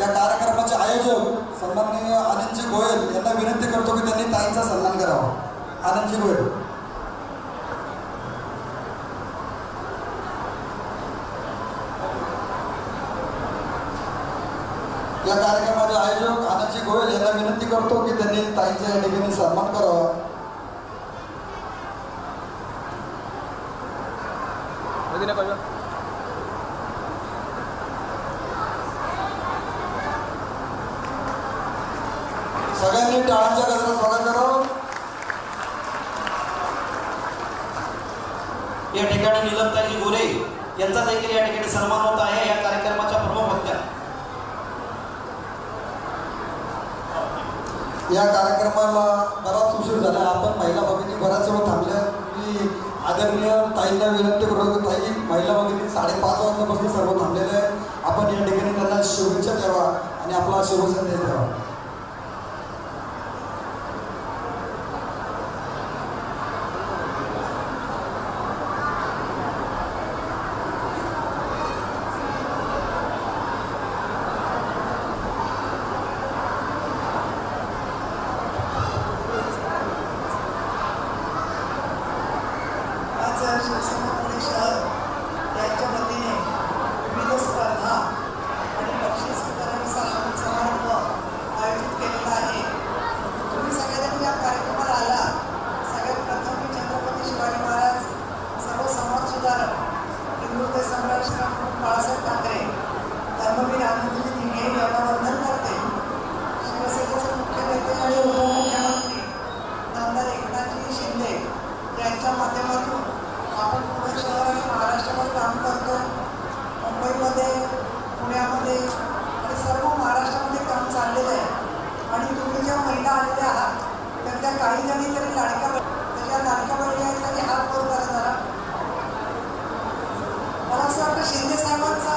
या कार्यक्रमाचे आयोजक सन्माननीय आनंदजी गोयल यांना विनंती करतो की त्यांनी ताईंचा सन्मान करावा. आनंदजी गोयल. या कार्यक्रमाचे आयोजक आनंदजी गोयल यांना विनंती करतो की त्यांनी ताईंचा या ठिकाणी सन्मान करावा सगळ्यांनी टाळांच्या गजरात स्वागत करावं या ठिकाणी निलमताई गोरे यांचा देखील या ठिकाणी सन्मान होत आहे. या कार्यक्रमाच्या प्रमुख होत्या या कार्यक्रमाला बराच उशीर झाला. आपण महिला भगिनी बऱ्याच वेळ थांबल्या. मी आदरणीय ताईंना विनंती करतो ताई महिला भगिनी साडेपाच वाजल्यापासून सर्व थांबलेले आहे आपण या ठिकाणी त्यांना शुभेच्छा द्यावा आणि आपला शुभसंदेश द्यावा आज शिवसेना पुणे शहर यांच्या वतीने विविध स्पर्धा आणि बक्षीस वितरण सा- समारंभ आयोजित केलेला आहे तुम्ही सगळ्यांनी या कार्यक्रमाला आला सगळ्यात प्रथम मी छत्रपती शिवाजी महाराज सर्व समाज सुधारक हिंदू ते सम्राट श्रीराम बाळासाहेब ठाकरे धर्मवीर आनंदजी दिघे यांना वंदन करते शिवसेनेचे मुख्य नेते आणि उपमुख्यमंत्री नामदार एकनाथजी शिंदे यांच्या माध्यमातून आपण पुणे शहर आणि महाराष्ट्रामध्ये काम करतो मुंबईमध्ये पुण्यामध्ये आणि सर्व महाराष्ट्रामध्ये काम चाललेलं आहे आणि तुम्ही ज्या महिला आलेल्या आहात तर त्या काही जणी तरी लाडक्या बहिणी- त्याच्या लाडक्या बहिणी आहेत त्यांनी हात वर करा जरा मला असं वाटतं शिंदे साहेबांचा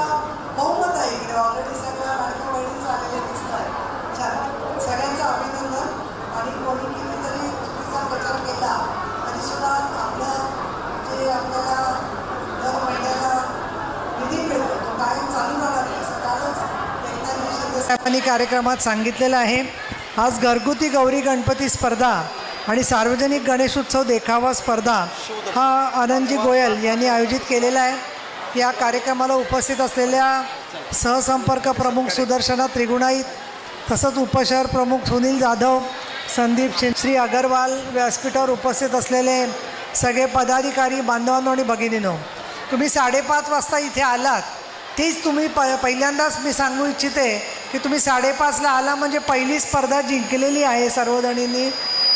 बहुमत आहे इकडे ऑलरेडी सगळ्या लाडक्या बहिणीच आलेल्या दिसत आहे छान सगळ्यांचं अभिनंदन आणि कोणी कितीतरी चुकीचा प्रचार केला तरी सुद्धा आपलं जे आपल्याला दर महिन्याला निधी मिळतो तो कायम चालू राहणार आहे असं कालच एकनाथजी शिंदे साहेबांनी कार्यक्रमात सांगितलेलं आहे. आज घरगुती गौरी गणपती स्पर्धा आणि सार्वजनिक गणेशोत्सव देखावा स्पर्धा हा आनंदजी गोयल यांनी आयोजित केलेला आहे. या कार्यक्रमाला उपस्थित असलेल्या सहसंपर्क प्रमुख सुदर्शना त्रिगुणाईत तसंच उपशहर प्रमुख सुनील जाधव संदीप श्री अगरवाल व्यासपीठावर उपस्थित असलेले सगळे पदाधिकारी बांधवांनो आणि भगिनीनो तुम्ही साडेपाच वाजता इथे आलात. तीच तुम्ही प पहिल्यांदाच मी सांगू इच्छिते की तुम्ही साडेपाचला आला म्हणजे पहिली स्पर्धा जिंकलेली आहे सर्वजणींनी.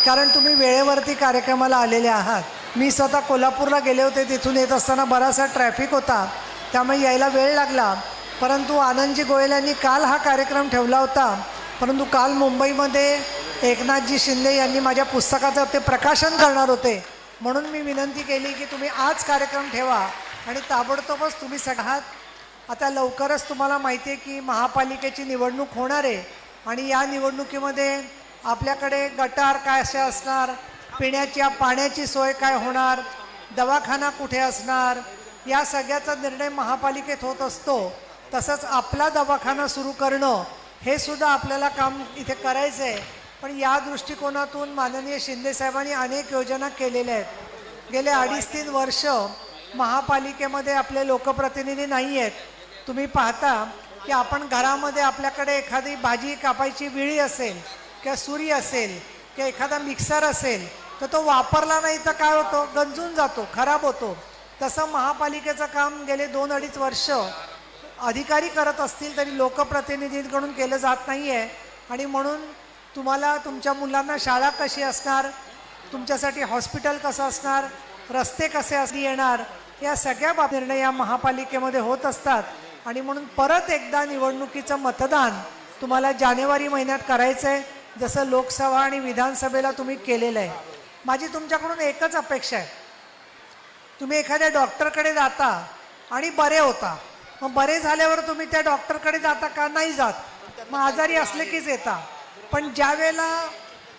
कारण तुम्ही वेळेवरती कार्यक्रमाला आलेले आहात. मी स्वतः कोल्हापूरला गेले होते तिथून येत असताना बराचसा ट्रॅफिक होता. त्यामुळे यायला वेळ लागला. परंतु आनंदजी गोयल यांनी काल हा कार्यक्रम ठेवला होता. परंतु काल मुंबईमध्ये एकनाथजी शिंदे यांनी माझ्या पुस्तकाचं ते प्रकाशन करणार होते. म्हणून मी विनंती केली की तुम्ही आज कार्यक्रम ठेवा आणि ताबडतोबच तुम्ही सगळ्यात आता लवकरच तुम्हाला माहिती आहे की महापालिकेची निवडणूक होणार आहे. आणि या निवडणुकीमध्ये आपल्याकडे गटार काय असे असणार पिण्याच्या पाण्याची सोय काय होणार दवाखाना कुठे असणार या सगळ्याचा निर्णय महापालिकेत होत असतो. तसंच आपला दवाखाना सुरू करणं हे सुद्धा आपल्याला काम इथे करायचं आहे पण या दृष्टिकोनातून माननीय शिंदेसाहेबांनी अनेक योजना केलेल्या आहेत. गेले अडीच तीन वर्ष महापालिकेमध्ये आपले लोकप्रतिनिधी नाही आहेत. तुम्ही पाहता की आपण घरामध्ये आपल्याकडे एखादी भाजी कापायची विळी असेल किंवा सुरी असेल किंवा एखादा मिक्सर असेल तर तो वापरला नाही तर काय होतो? गंजून जातो खराब होतो. तसं महापालिकेचं काम गेले दोन अडीच वर्ष अधिकारी करत असतील तरी लोकप्रतिनिधींकडून केलं जात नाही आहे आणि म्हणून तुम्हाला तुमच्या मुलांना शाळा कशी असणार? तुमच्यासाठी हॉस्पिटल कसं असणार? रस्ते कसे असली येणार? या सगळ्या बाब निर्णय या महापालिकेमध्ये होत असतात. आणि म्हणून परत एकदा निवडणुकीचं मतदान तुम्हाला जानेवारी महिन्यात करायचं आहे जसं लोकसभा आणि विधानसभेला तुम्ही केलेलं आहे. माझी तुमच्याकडून एकच अपेक्षा आहे. तुम्ही एखाद्या डॉक्टरकडे जाता आणि बरे होता. मग बरे झाल्यावर तुम्ही त्या डॉक्टरकडे जाता का नाही जात? मग आजारी असले कीच येता. पण ज्या वेळेला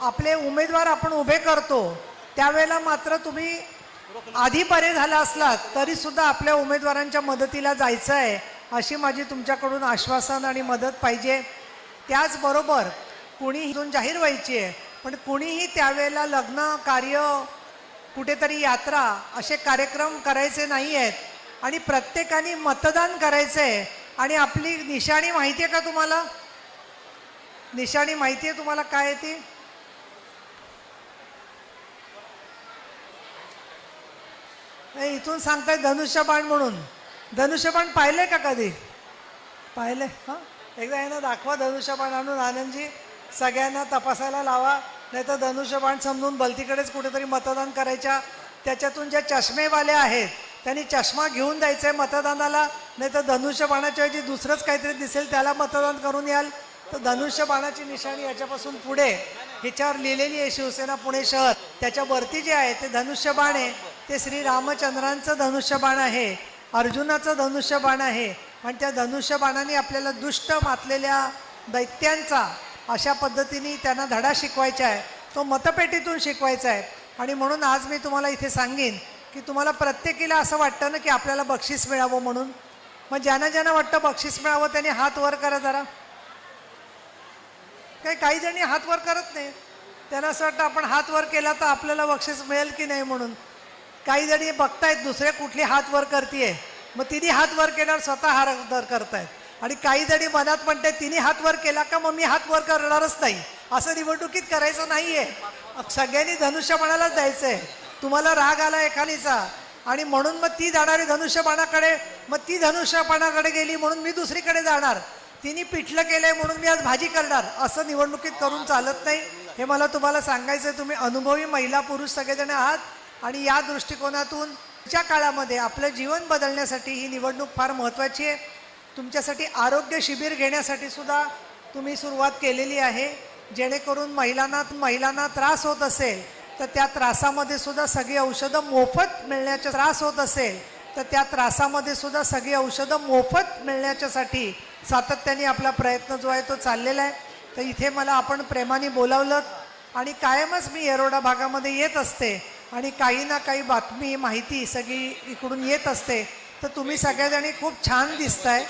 आपले उमेदवार आपण उभे करतो त्यावेळेला मात्र तुम्ही आधी बरे झाला असलात तरीसुद्धा आपल्या उमेदवारांच्या मदतीला जायचं आहे अशी माझी तुमच्याकडून आश्वासन आणि मदत पाहिजे. त्याचबरोबर कुणी इथून जाहीर व्हायची आहे पण कुणीही त्यावेळेला लग्न कार्य कुठेतरी यात्रा असे कार्यक्रम करायचे नाही आहेत आणि प्रत्येकाने मतदान करायचं आहे. आणि आपली निशाणी माहिती आहे का तुम्हाला? निशाणी माहिती आहे तुम्हाला काय आहे ती? इथून सांगताय धनुष्यबाण म्हणून. धनुष्यबाण पाहिले का कधी? पाहिले हां? एकदा यांना दाखवा धनुष्यबाण आणून आनंदजी सगळ्यांना तपासायला लावा. नाही तर धनुष्यबाण समजून भलतीकडेच कुठेतरी मतदान करायच्या. त्याच्यातून ज्या चष्मेवाले आहेत त्यांनी चष्मा घेऊन द्यायचा आहे मतदानाला. नाही तर धनुष्यबाणाच्या ऐवजी दुसरंच काहीतरी दिसेल त्याला मतदान करून याल. तर धनुष्यबाणाची निशाणी याच्यापासून पुढे. ह्याच्यावर लिहिलेली आहे शिवसेना पुणे शहर. त्याच्यावरती जे आहे ते धनुष्यबाण आहे. ते श्री रामचंद्रांचं धनुष्यबाण आहे. अर्जुनाचं धनुष्यबाण आहे. आणि त्या धनुष्यबाणाने आपल्याला दुष्ट मातलेल्या दैत्यांचा अशा पद्धतीने त्यांना धडा शिकवायचा आहे. तो मतपेटीतून शिकवायचा आहे. आणि म्हणून आज मी तुम्हाला इथे सांगेन की तुम्हाला प्रत्येकीला असं वाटतं ना की आपल्याला बक्षीस मिळावं म्हणून. मग ज्यांना ज्यांना वाटतं बक्षीस मिळावं त्यांनी हात वर करा जरा. काही काही जणी हात वर करत नाही त्यांना असं वाटतं आपण हात वर केला तर आपल्याला बक्षीस मिळेल की नाही म्हणून. काही जणी बघतायत दुसरे कुठली हात वर करते मग तिने हात वर केल्यावर स्वतः हार वर करतायत. आणि काही जणी मनात म्हणते तिने हात वर केला का मग मी हात वर करणारच नाही? असं निवडणुकीत करायचं नाहीये. सगळ्यांनी धनुष्यबाणालाच द्यायचं आहे तुम्हाला राग आला एखादीचा. आणि म्हणून मग ती जाणारी धनुष्यबाणाकडे मग ती धनुष्यबाणाकडे गेली म्हणून मी दुसरीकडे जाणार. तिने पिठलं केलंय म्हणून मी आज भाजी करणार. असं निवडणुकीत करून चालत नाही. हे मला तुम्हाला सांगायचं आहे तुम्ही अनुभवी महिला पुरुष सगळेजण आहात. आणि या दृष्टिकोनातून च्या काळामध्ये आपलं जीवन बदलण्यासाठी ही निवडणूक फार महत्त्वाची आहे. तुमच्यासाठी आरोग्य शिबिर घेण्यासाठी सुद्धा तुम्ही सुरुवात केलेली आहे. जेणेकरून महिलांना महिलांना त्रास होत असेल तर त्या त्रासामध्ये सुद्धा सगळी औषधं मोफत मिळण्याचा त्रास होत असेल तर त्या त्रासामध्ये सुद्धा सगळी औषधं मोफत मिळण्याच्यासाठी सातत्याने आपला प्रयत्न जो आहे तो चाललेला आहे. तर इथे मला आपण प्रेमाने बोलावलं आणि कायमच मी येरोडा भागामध्ये येत असते. आणि काही ना काही बातमी माहिती सगळी इकडून येत असते. तर तुम्ही सगळ्याजणी खूप छान दिसताय.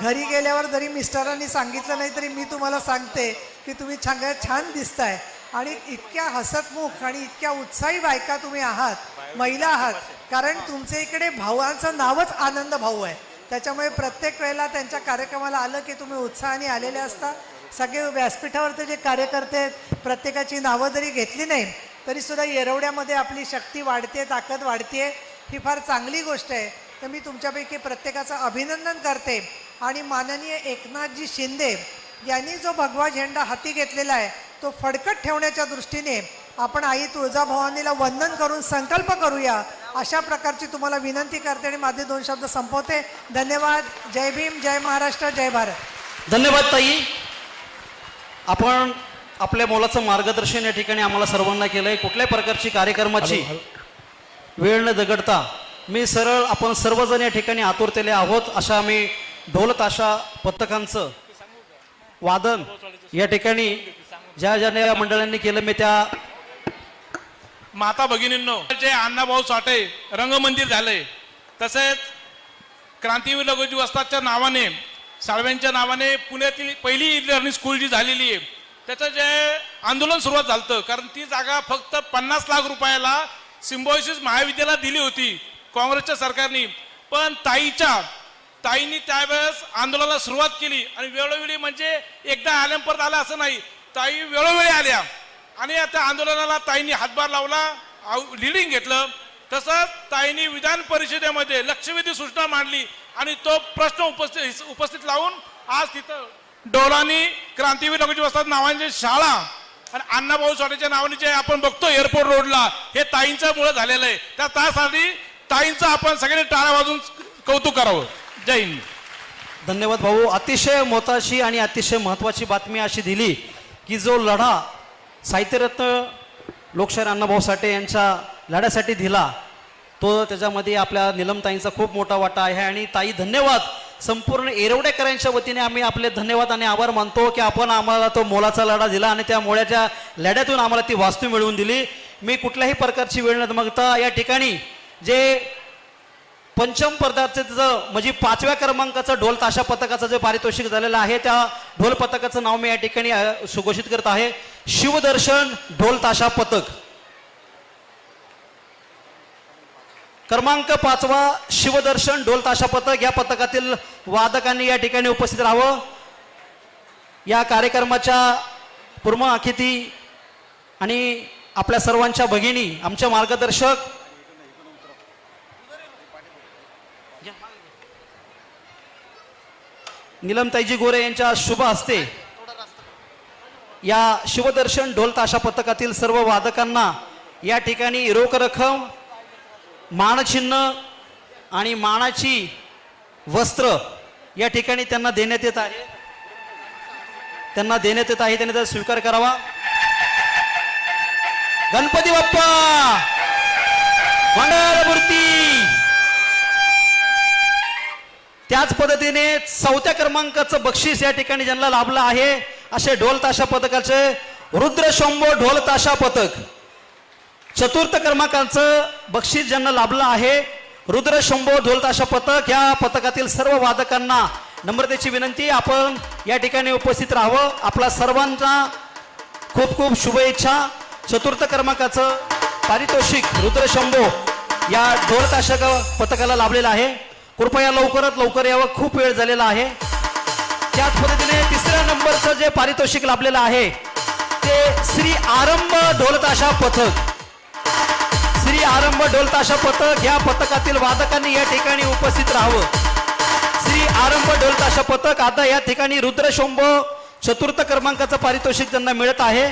घरी गेल्यावर जरी मिस्टरांनी सांगितलं नाही तरी मी तुम्हाला सांगते की तुम्ही सगळ्या छान दिसताय. आणि इतक्या हसतमुख आणि इतक्या उत्साही बायका तुम्ही आहात महिला आहात. कारण तुमच्या इकडे भावांचं नावच आनंद भाऊ आहे. त्याच्यामुळे प्रत्येक वेळेला त्यांच्या कार्यक्रमाला आलं की तुम्ही उत्साहाने आलेले असता. सगळे व्यासपीठावरचे जे कार्यकर्ते आहेत प्रत्येकाची नावं जरी घेतली नाही तरी सुद्धा येरवड्यामध्ये आपली शक्ती वाढते ताकद वाढते. ही फार चांगली गोष्ट आहे. तर मी तुमच्यापैकी प्रत्येकाचं अभिनंदन करते. आणि माननीय एकनाथजी शिंदे यांनी जो भगवा झेंडा हाती घेतलेला आहे तो फडकट ठेवण्याच्या दृष्टीने आपण आई तुळजाभवानीला वंदन करून संकल्प करूया. अशा प्रकारची तुम्हाला विनंती करते आणि माझे दोन शब्द संपवते. धन्यवाद. जय भीम. जय महाराष्ट्र. जय भारत. धन्यवाद ताई. आपण आपल्या मोलाचं मार्गदर्शन या ठिकाणी आम्हाला सर्वांना केलंय. कुठल्याही प्रकारची कार्यक्रमाची वेळ न दगडता मी सरळ आपण सर्वजण या ठिकाणी आतुरतेले आहोत. अशा आम्ही ढोल ताशा पथकांचं वादन या ठिकाणी ज्या ज्या या मंडळांनी केलं मी त्या माता भगिनींनो जे अण्णाभाऊ साठे रंगमंदिर झालंय तसेच क्रांतीवीर लघुजी वस्तादच्या नावाने साळव्यांच्या नावाने पुण्यातील पहिली लर्निंग स्कूल जी झालेली आहे त्याचं जे आंदोलन सुरुवात झालं कारण ती जागा फक्त पन्नास लाख रुपयाला सिम्बॉयसिस महाविद्यालयाला दिली होती काँग्रेसच्या सरकारने. पण ताईच्या ताईंनी त्यावेळेस आंदोलनाला सुरुवात केली आणि वेळोवेळी म्हणजे एकदा आल्या परत आला असं नाही ताई वेळोवेळी आल्या. आणि त्या आंदोलनाला ताईंनी हातभार लावला लिडिंग घेतलं. तसंच ताईंनी विधान परिषदेमध्ये लक्षवेधी सूचना मांडली आणि तो प्रश्न उपस्थित उपस्थित लावून आज तिथं डोलानी क्रांतीवीर लघुजी वस्ताद नावांची शाळा आणि अण्णाभाऊ साठेच्या नावाने जे आपण बघतो एअरपोर्ट रोडला हे ताईंच्या मुळे झालेलं आहे. त्या त्यासाठी ताईंचं आपण सगळ्यांनी टाळ्या वाजून कौतुक करावं. जय हिंद. धन्यवाद भाऊ. अतिशय मोताशी आणि अतिशय महत्वाची बातमी अशी दिली की जो लढा साहित्यरत्न लोकशाहीर अण्णाभाऊ साठे यांच्या लढ्यासाठी दिला तो त्याच्यामध्ये आपल्या निलमताईंचा खूप मोठा वाटा आहे. आणि ताई धन्यवाद. संपूर्ण एरवडेकरांच्या वतीने आम्ही आपले धन्यवाद आणि आभार मानतो की आपण आम्हाला तो मोलाचा लढा दिला आणि त्या मोळ्याच्या लढ्यातून आम्हाला ती वास्तू मिळवून दिली. मी कुठल्याही प्रकारची वेळ न मागता या ठिकाणी जे पंचम पदार्थाचं म्हणजे पाचव्या क्रमांकाचं ढोल ताशा पथकाचं जे पारितोषिक झालेलं आहे त्या ढोल पथकाचं नाव मी या ठिकाणी सुघोषित करत आहे. शिवदर्शन ढोल ताशा पथक. क्रमांक पाचवा शिवदर्शन ढोल ताशा पथक. या पथकातील वादकांनी या ठिकाणी उपस्थित राहावं. या कार्यक्रमाच्या पूर्व आखिती आणि आपल्या सर्वांच्या भगिनी आमच्या मार्गदर्शक. निलमताईजी गोरे यांच्या शुभ हस्ते या शिवदर्शन ढोल ताशा पथकातील सर्व वादकांना या ठिकाणी रोख रक्कम मानचिन्ह आणि मानाची वस्त्र या ठिकाणी त्यांना देण्यात येत आहे. त्यांना देण्यात येत आहे त्यांनी त्याचा स्वीकार करावा. गणपती बाप्पा! मूर्ती त्याच पद्धतीने चौथ्या क्रमांकाचं बक्षीस या ठिकाणी ज्यांना लाभलं आहे असे ढोल ताशा पथकाचे रुद्रशंभो ढोल ताशा पथक. चतुर्थ क्रमांकाचं बक्षीस ज्यांना लाभलं आहे रुद्रशंभो शंभो ढोलताशा पथक या पथकातील सर्व वादकांना नम्रतेची विनंती. आपण या ठिकाणी उपस्थित राहावं. आपला सर्वांचा खूप खूप शुभेच्छा. चतुर्थ क्रमांकाचं पारितोषिक रुद्रशंभो या ढोलताशक पथकाला लाभलेलं आहे. कृपया लवकरात लवकर यावं. खूप वेळ झालेला आहे. त्याच पद्धतीने तिसऱ्या नंबरचं जे पारितोषिक लाभलेलं आहे ते श्री आरंभ ढोलताशा पथक. श्री आरंभ ढोलताशा पथक या पथकातील वादकांनी या ठिकाणी उपस्थित राहावं. श्री आरंभ ढोलताशा पथक आता या ठिकाणी रुद्रशंभो चतुर्थ क्रमांकाचं पारितोषिक त्यांना मिळत आहे.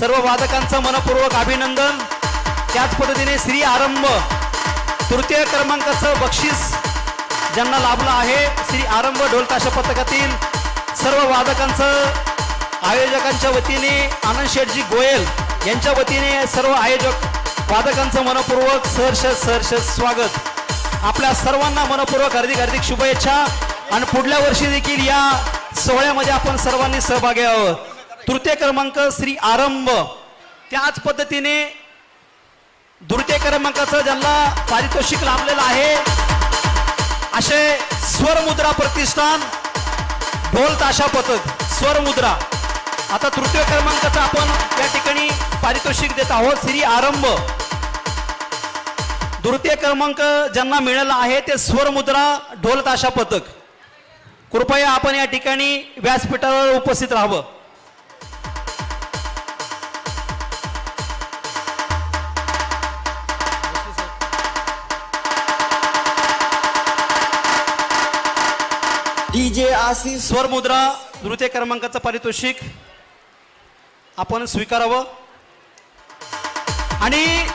सर्व वादकांचं मनपूर्वक अभिनंदन. त्याच पद्धतीने श्री आरंभ तृतीय क्रमांकाचं बक्षीस ज्यांना लाभलं आहे. श्री आरंभ ढोलताशा पथकातील सर्व वादकांचं आयोजकांच्या वतीने आनंद शेठजी गोयल यांच्या वतीने सर्व आयोजक वादकांचं मनपूर्वक सहर्ष सहर्ष स्वागत. आपल्या सर्वांना मनपूर्वक हार्दिक हार्दिक शुभेच्छा. आणि पुढल्या वर्षी देखील या सोहळ्यामध्ये आपण सर्वांनी सहभागी आहोत. तृतीय क्रमांक श्री आरंभ. त्याच पद्धतीने दृतीय क्रमांकाचं ज्यांना पारितोषिक लाभलेलं आहे असे स्वरमुद्रा प्रतिष्ठान ढोल ताशा पथक स्वरमुद्रा. आता तृतीय क्रमांकाचं आपण या ठिकाणी पारितोषिक देत आहोत. श्री आरंभ. तृतीय क्रमांक ज्यांना मिळाला आहे ते स्वरमुद्रा ढोल ताशा पथक. कृपया आपण या ठिकाणी व्यासपीठावर उपस्थित राहावं. डीजे आशिष स्वरमुद्रा तृतीय क्रमांकाचं पारितोषिक. आपण स्वीकारावं. आणि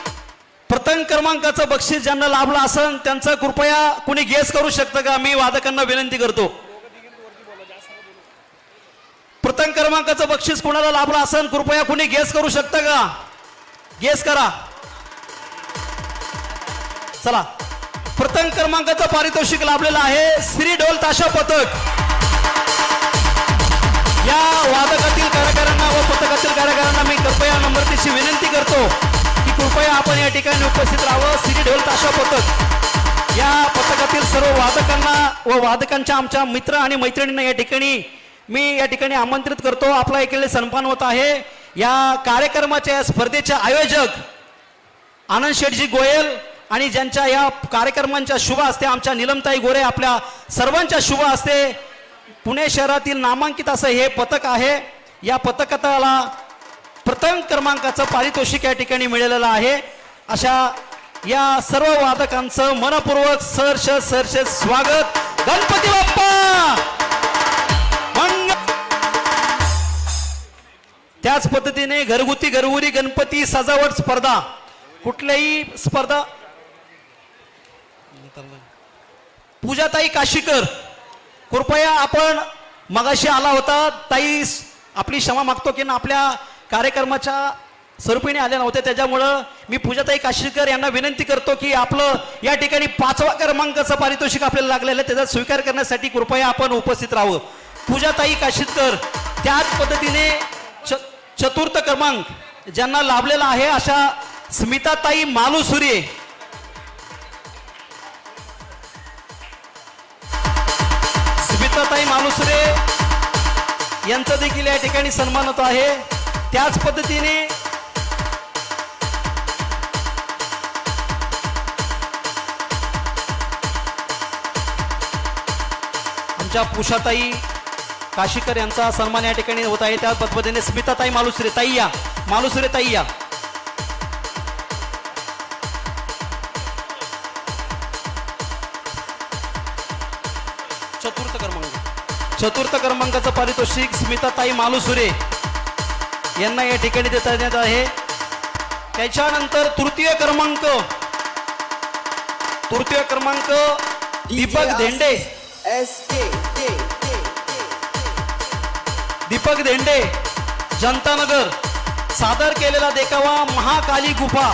प्रथम क्रमांकाचं बक्षीस ज्यांना लाभलं असेल त्यांचं कृपया कुणी गेस करू शकतं का? मी वादकांना विनंती करतो. प्रथम क्रमांकाचं बक्षीस कोणाला लाभलं असेल कृपया कुणी गेस करू शकतं का? गेस करा. चला. प्रथम क्रमांकाचं पारितोषिक लाभलेलं आहे श्री ढोल ताशा पथक. या वादकातील कार्यकाऱ्यांना व पथकातील कार्यकाऱ्यांना मी कृपया नम्रतेची विनंती करतो की कृपया आपण या ठिकाणी उपस्थित राहावं. सिरी ढोल ताशा पथक. या पथकातील सर्व वादकांना व वादकांच्या आमच्या मित्र आणि मैत्रिणींना या ठिकाणी मी या ठिकाणी आमंत्रित करतो. आपला एकेले सन्मान होत आहे. या कार्यक्रमाच्या या स्पर्धेचे आयोजक आनंद शेठजी गोयल आणि ज्यांच्या या कार्यक्रमांच्या शुभ असते आमच्या निलमताई गोरे आपल्या सर्वांच्या शुभ असते पुणे शहरातील नामांकित असं हे पथक आहे. या पथकाला प्रथम क्रमांकाचं पारितोषिक या ठिकाणी मिळालेलं आहे. अशा या सर्व वादकांचं मनपूर्वक सहर्ष सहर्ष स्वागत. गणपती बाप्पा! त्याच पद्धतीने घरगुती घरगुरी गणपती सजावट स्पर्धा. कुठल्याही स्पर्धा पूजाताई काशीकर. कृपया आपण मगाशी आला होता ताई आपली क्षमा मागतो की ना आपल्या कार्यक्रमाच्या स्वरूपीने आल्या नव्हत्या त्याच्यामुळं मी पूजाताई काशीकर यांना विनंती करतो की आपलं या ठिकाणी पाचवा क्रमांकाचं पारितोषिक आपल्याला लागलेलं आहे त्याचा स्वीकार करण्यासाठी कृपया आपण उपस्थित राहावं. पूजाताई काशीकर त्याच पद्धतीने च चतुर्थ क्रमांक ज्यांना लाभलेला आहे अशा स्मिताताई मालुसुरे रत्नाताई मालुसरे यांचा देखील या ठिकाणी सन्मान होतो आहे. त्याच पद्धतीने आमच्या पुषाताई काशीकर यांचा सन्मान या ठिकाणी होत आहे. त्या पद्धतीने स्मिताताई मालुसरे ताई या. मालुसरे ताई या. चतुर्थ क्रमांकाचं पारितोषिक स्मिताताई मालुसुरे यांना या ठिकाणी देता येण्यात आहे. त्याच्यानंतर तृतीय क्रमांक तृतीय क्रमांक Deepak Dhende. S K K Deepak Dhende Janatanagar सादर केलेला देखावा महाकाली गुफा.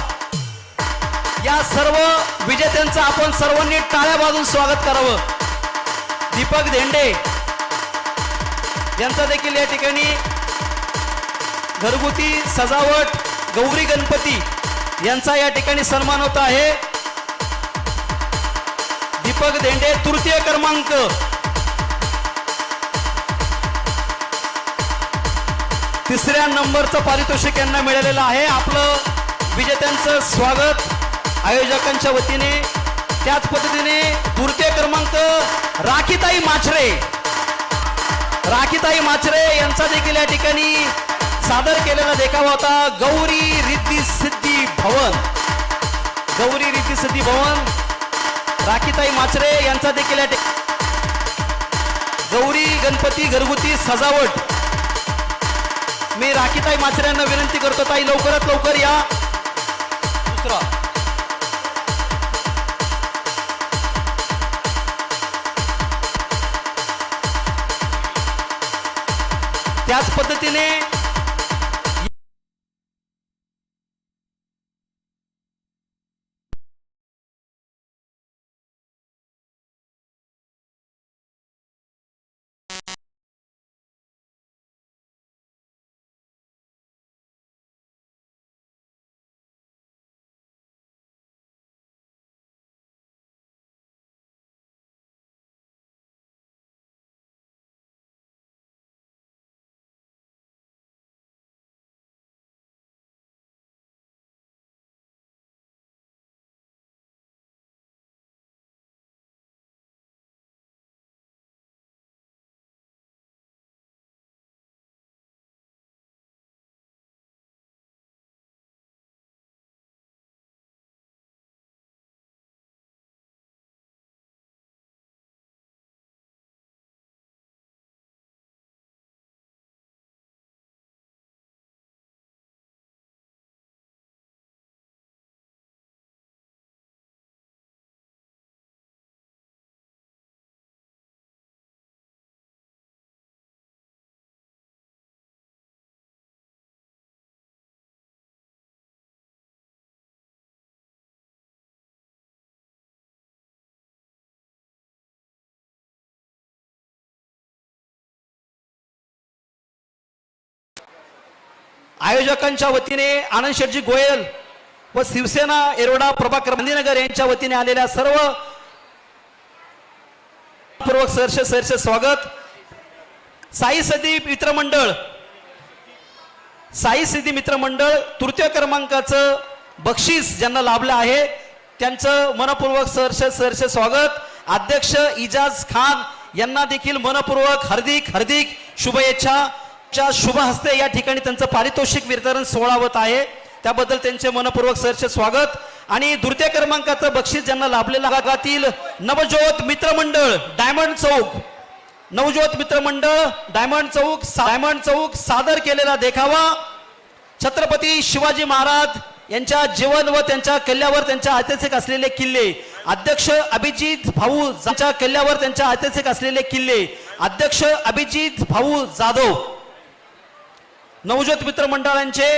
या सर्व विजेत्यांचं आपण सर्वांनी टाळ्या वाजून स्वागत करावं. दीपक धेंडे यांचा देखील या ठिकाणी घरगुती सजावट गौरी गणपती यांचा या ठिकाणी सन्मान होत आहे. दीपक धेंडे तृतीय क्रमांक. तिसऱ्या नंबरचं पारितोषिक यांना मिळालेलं आहे. आपलं विजेत्यांचं स्वागत आयोजकांच्या वतीने. त्याच पद्धतीने तृतीय क्रमांक राखीताई माछरे. राखीताई माचरे यांचा देखील या ठिकाणी सादर केलेला देखावा होता. गौरी रिद्धी सिद्धी भवन. गौरी रिद्धी सिद्धी भवन. राखीताई माचरे यांचा देखील या ठिकाणी गौरी गणपती घरगुती सजावट. मी राखीताई माचऱ्यांना विनंती करतो ताई लवकरात लवकर या. दुसरा. त्याच पद्धतीने आयोजकांच्या वतीने आनंद शेटजी गोयल व शिवसेना एरोडा प्रभाकर गांधीनगर यांच्या वतीने आलेल्या सर्व पूर्वक सरसे सरसे स्वागत. साई सदी मित्रमंडळ साई सिद्धी मित्रमंडळ तृतीय क्रमांकाचं बक्षीस ज्यांना लाभलं आहे त्यांचं मनपूर्वक सरसे सरसे स्वागत. अध्यक्ष इजाज खान यांना देखील मनपूर्वक हार्दिक हार्दिक शुभेच्छा. च्या शुभ हस्ते या ठिकाणी त्यांचं पारितोषिक वितरण सोहळा होत आहे. त्याबद्दल त्यांचे मनपूर्वक सरचे स्वागत. आणि दुर्त्या क्रमांकाचं बक्षीस ज्यांना लाभलेलं भागातील नवज्योत मित्रमंडळ डायमंड चौक. नवज्योत मित्रमंडळ डायमंड चौक डायमंड चौक सादर केलेला देखावा. छत्रपती शिवाजी महाराज यांच्या जीवन व त्यांच्या किल्ल्यावर त्यांच्या ऐतिहासिक असलेले किल्ले. अध्यक्ष अभिजित भाऊ यांच्या किल्ल्यावर त्यांच्या ऐतिहासिक असलेले किल्ले. अध्यक्ष अभिजित भाऊ जाधव. नवज्योत मित्र मंडळांचे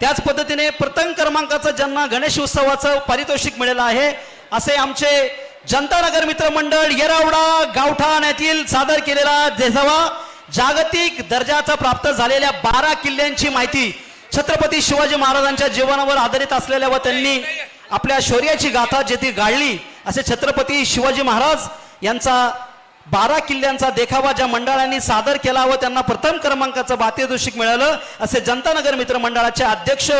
त्याच पद्धतीने प्रथम क्रमांकाचं ज्यांना गणेश उत्सवाचं पारितोषिक मिळालं आहे असे आमचे जनता नगर मित्र मंडळ येरावडा गावठाण येथील सादर केलेला देसावा जागतिक दर्जाचा प्राप्त झालेल्या बारा किल्ल्यांची माहिती छत्रपती शिवाजी महाराजांच्या जीवनावर आधारित असलेल्या व त्यांनी आपल्या शौर्याची गाथा जेथे गाळली असे छत्रपती शिवाजी महाराज यांचा बारा किल्ल्यांचा देखावा ज्या मंडळांनी सादर केला व त्यांना प्रथम क्रमांकाचं बातेदोषिक मिळालं असे जनतानगर मित्र मंडळाचे अध्यक्ष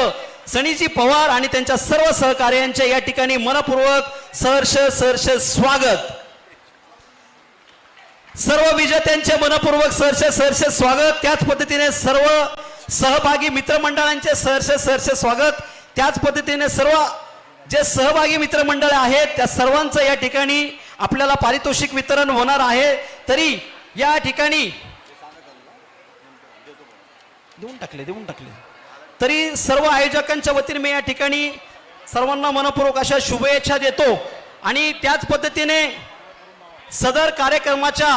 सनीजी पवार आणि त्यांच्या सर्व सहकार्यांचे या ठिकाणी मनपूर्वक सहर्ष सहर्ष स्वागत. सर्व विजेत्यांचे मनपूर्वक सहर्ष सहर्ष स्वागत. त्याच पद्धतीने सर्व सहभागी मित्रमंडळांचे सहर्ष सहर्ष स्वागत. त्याच पद्धतीने सर्व जे सहभागी मित्रमंडळ आहेत त्या सर्वांचं या ठिकाणी आपल्याला पारितोषिक वितरण होणार आहे तरी या ठिकाणी देऊन टाकले देऊन टाकले. तरी सर्व आयोजकांच्या वतीने मी या ठिकाणी सर्वांना मनपूर्वक अशा शुभेच्छा देतो आणि त्याच पद्धतीने सदर कार्यक्रमाच्या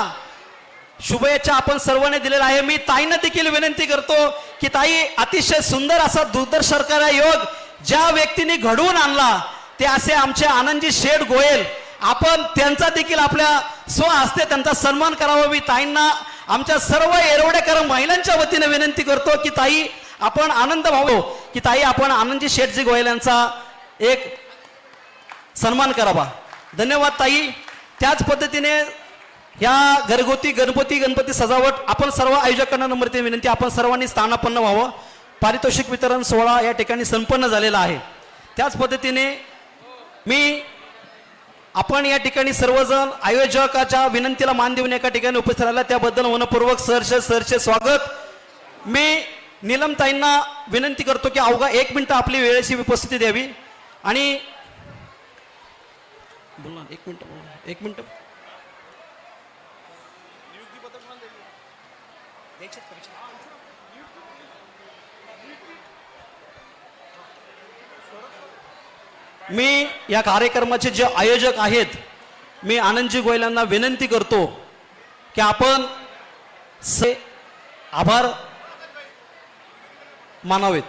शुभेच्छा आपण सर्वांनी दिलेल्या आहे मी ताईंना देखील विनंती करतो की ताई अतिशय सुंदर असा दूरदर्शकाला योग ज्या व्यक्तीने घडवून आणला ते असे आमचे आनंदजी शेठ गोयल आपण त्यांचा देखील आपल्या स्वहस्ते त्यांचा सन्मान करावा. मी ताईंना आमच्या सर्व एरवडेकर महिलांच्या वतीने विनंती करतो की ताई आपण आनंद व्हावो की ताई आपण आनंदजी शेठजी गोयल यांचा एक सन्मान करावा धन्यवाद ताई. त्याच पद्धतीने या घरगुती गणपती गणपती सजावट आपण सर्व आयोजकांना नम्रते विनंती आपण सर्वांनी स्थानापन्न व्हावं. पारितोषिक वितरण सोहळा या ठिकाणी संपन्न झालेला आहे. त्याच पद्धतीने मी आपण या ठिकाणी सर्वजण आयोजकाच्या विनंतीला मान देऊन एका ठिकाणी उपस्थित राहिला. त्याबद्दल मनपूर्वक सहर्ष सहर्ष स्वागत. मी नीलमताईंना विनंती करतो की अवघा एक मिनिट आपली वेळेची उपस्थिती द्यावी. आणि बोल ना एक मिनिट बोल. एक मिनिट. मी या कार्यक्रमाचे जे आयोजक आहेत मी आनंदजी गोयल यांना विनंती करतो की आपण से आभार मानावेत.